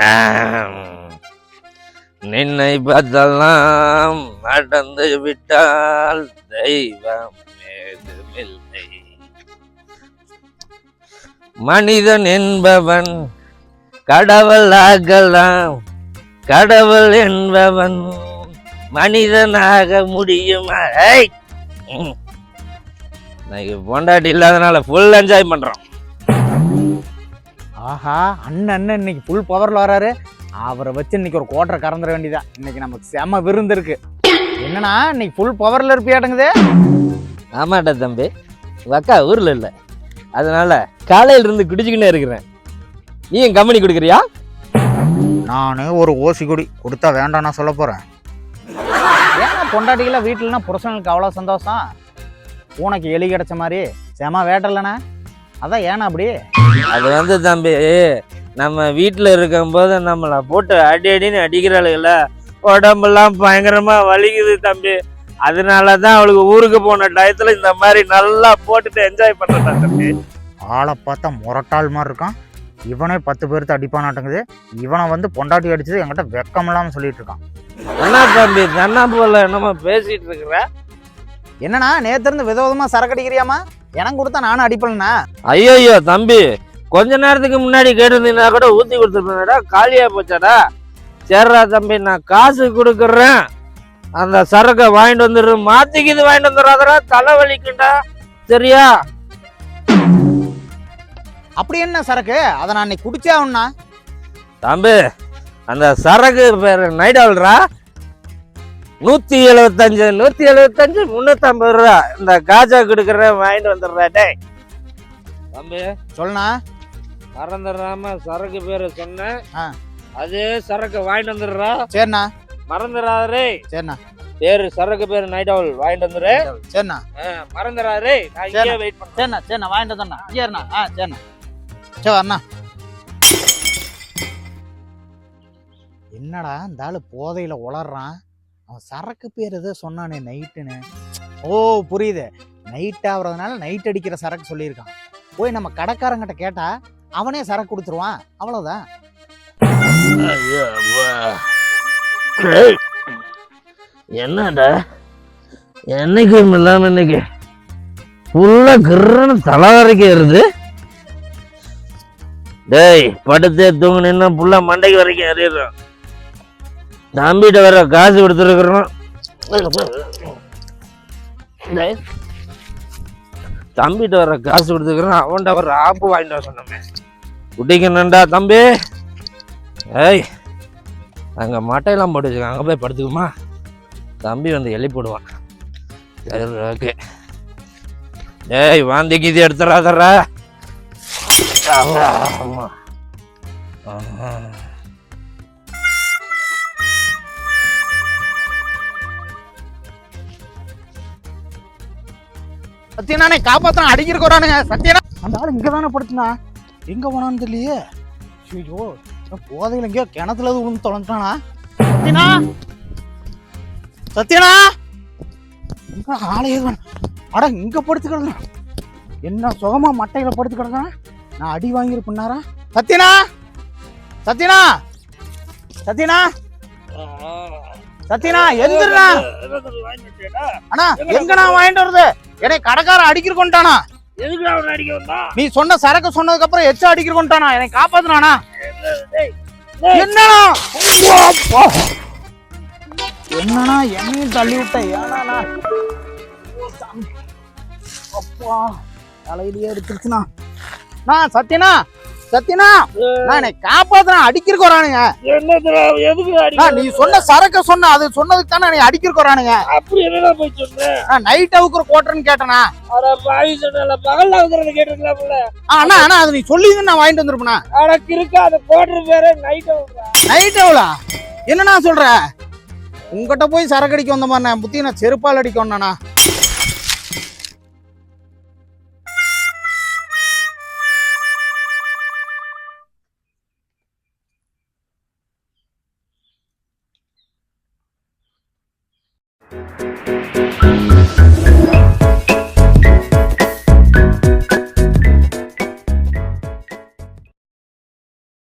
ஆம். நின்னை பார்த்தெல்லாம் நடந்து விட்டால் தெய்வம் ஏதுமில்லை. மனிதன் என்பவன் கடவுள் ஆகலாம். கடவுள் என்பவன் மனிதனாக முடியுமா. ஏய்! இன்னைக்கு பொண்டாட்டி இல்லாதனால ஃபுல் என்ஜாய் பண்றோம். ஆஹா அண்ணன் அண்ணன் இன்னைக்கு ஃபுல் பவர்ல வராரு. அவரை வச்சு இன்னைக்கு ஒரு கோட்டரை கறந்துட வேண்டியதான் இன்னைக்கு நமக்கு செம விருந்து இருக்கு. என்னண்ணா இன்னைக்கு ஃபுல் பவர்ல இருப்பியாட்டுங்குது ஆமாட்டா தம்பி. அக்கா ஊர்ல இல்ல. அதனால காலையில இருந்து குடிச்சுக்கிட்டே இருக்கிறேன். நீ என் கம்பெனி கொடுக்குறியா? நான் ஒரு ஓசி குடி கொடுத்தா வேண்டாம் நான் சொல்ல போறேன். ஏன்னா பொண்டாட்டிகள வீட்டுலனா புருஷனுக்கு அவ்வளோ சந்தோஷம். பூனைக்கு எலி கிடைச்ச மாதிரி செம வேட்டலண்ணா அதான் ஏன்னா அப்படி? அது வந்து தம்பி நம்ம வீட்டில் இருக்கும்போது நம்மளை போட்டு அடி அடின்னு அடிக்கிறாளுங்கள உடம்பெல்லாம் பயங்கரமா வலிக்குது தம்பி. அதனால தான் அவளுக்கு ஊருக்கு போன டயத்துல இந்த மாதிரி நல்லா போட்டுட்டு என்ஜாய் பண்ணுறேன் தம்பி. ஆளை பார்த்தா முரட்டாள் மாதிரி இருக்கான். இவனே பத்து பேர்த்து அடிப்பானாட்டுங்குது இவனை வந்து பொண்டாட்டி அடிச்சது என்கிட்ட வெக்கம் இல்லாம சொல்லிட்டு இருக்கான். என்ன தம்பி தன்னா போல என்னமோ பேசிட்டு இருக்கிற? என்னண்ணா நேத்து இருந்து விதவிதமா சரக்கு அடிக்கிறியாமா எனக்கு கொடுத்தா நானும் அடிப்பலண்ணா ஐயோ தம்பி. கொஞ்ச நேரத்துக்கு முன்னாடி கேட்டிருந்தீங்கன்னா கூட ஊத்தி கொடுத்துருப்பேன்டா காலியா போச்சாடா. சரிடா தம்பி நான் காசு கொடுக்குறேன். அந்த சரக்கை வாங்கிட்டு வந்துடு மாத்திக்கிது வாங்கிட்டு வந்துடாதடா தலை வலிக்குண்டா சரியா? அப்படி என்ன சரக்கு? அதை நான் இன்னைக்கு குடிச்சே ஆகணும்ண்ணா. தம்பி அந்த சரக்கு பேர் நைட் ஆல்ரா நூத்தி எழுபத்தஞ்சு நூத்தி எழுபத்தஞ்சு முன்னூத்தம்பது ரூபா. இந்த காஜா கொடுக்குறேன் வாங்கிட்டு வந்துடுறா தம்பி. சொல்லுண்ணா. மறந்துடாம சரக்கு பேரை சொன்னேன். அதே சரக்கு வாங்கிட்டு வந்துடுறா. சரிண்ணா. மறந்துடாதே சரிண்ணா. பேரு சரக்கு பேரு நைட் அவள் வாங்கிட்டு வந்துரு. சரிண்ணா. மறந்துடாதே நான் இங்கே. வெயிட் பண்றேன். சரிண்ணா சரிண்ணா வாங்கிட்டு வந்தோண்ணா சரிண்ணா ஆ சரிண்ணா. சரி அண்ணா என்னடா இந்த ஆளு போதையில உளறான் அவன் சரக்கு பேர் எதோ சொன்னானே நைட்டுன்னு. ஓ புரியுது. நைட் ஆகுறதுனால நைட் அடிக்கிற சரக்கு சொல்லியிருக்கான். போய் நம்ம கடைக்காரங்கிட்ட கேட்டா அவனே சரக்கு கொடுத்துருவான். அவ்வளவுதான். ஐயோ, என்னடா? என்னைக்கு இல்லாம இன்னைக்கு? ஃபுல்லா கிரன்னு தலை வரைக்கும் ஏறுது. டேய் படுத்தே தூங்குனீன்னா புள்ள மண்டைக்கு வரைக்கும் ஏறிடுறோம் தம்பிகிட்ட வேற காசு கொடுத்துருக்குறோம். டேய், தம்பிகிட்ட வர காசு கொடுத்துருக்குறோம். அவன்கிட்ட வர ஆப்பு வாங்கிட்டு வர சொன்னோமே. குட்டிக்கணுண்டா தம்பி. ஏய் அங்கே மட்டையெல்லாம் போட்டு வச்சுருக்காங்க. அங்கே போய் படுத்துக்குமா? தம்பி வந்து எள்ளி போடுவான். சரி ஓகே. ஏய் வாந்தி கீதி எடுத்துறாதரா ஆமா ஆமா. சத்தியனானே காப்பாத்தான் அடிக்கிறக்கு வரானுங்க. சத்தியனா அந்த ஆள் இங்க தானே படுத்துனா? எங்க போனான்னு தெரியலையே. ஐயோ போதையில எங்கேயோ கிணத்துல எதுவும் விழுந்து தொலைஞ்சானா சத்தியனா எங்க ஆளையே காணோம். அட இங்க படுத்து கிடக்குறான். என்ன சுகமா மட்டையில படுத்து கிடக்குறான்? நான் அடி வாங்கியிருப்பேனாரா சத்தியனா சத்தியனா சத்தியனா சத்தியனா எந்திரா அண்ணா எங்க நான் வாங்கிட்டு வருது என்னை கடைக்காரன் அடிக்கிற கொண்டானா எதுக்கு அவன் அடிக்க வந்தான் நீ சொன்ன சரக்கு சொன்னதுக்கு அப்புறம் எச்ச அடிக்கிற கொண்டானா என்னை காப்பாத்துனானா? என்னண்ணா என்னண்ணா என்னையும் தள்ளி விட்ட? ஏனா அப்பா. தலையிலேயே எடுத்துருச்சுண்ணா. நான் சத்தியனா சத்தியனா? நான் என்னை காப்பாத்துனா அடிக்கிறக்கு வரானுங்க. நான் நீ சொன்ன சரக்க சொன்ன அது சொன்னதுக்கு தானே நீ அடிக்கிறக்கு வரானுங்க. அப்படி என்னடா போய் சொன்னேன் நான் நைட் அவுக்குற கோட்டர்னு கேட்டேனா? அட பாவி சொன்னல பகல்ல அவசரம் கேட்டிருக்கலாம்ல. அண்ணா அண்ணா அது நீ சொல்லி நான் வாங்கிட்டு வந்திருப்பேண்ணா அடக்கு இருக்கா அந்த கோட்டர் பேரு நைட் நைட் எவ்வளோ என்னண்ணா சொல்ற? உங்ககிட்ட போய் சரக்கு அடிக்க வந்த மாதிரி புத்தி நான் செருப்பால் அடிக்க வந்தானா?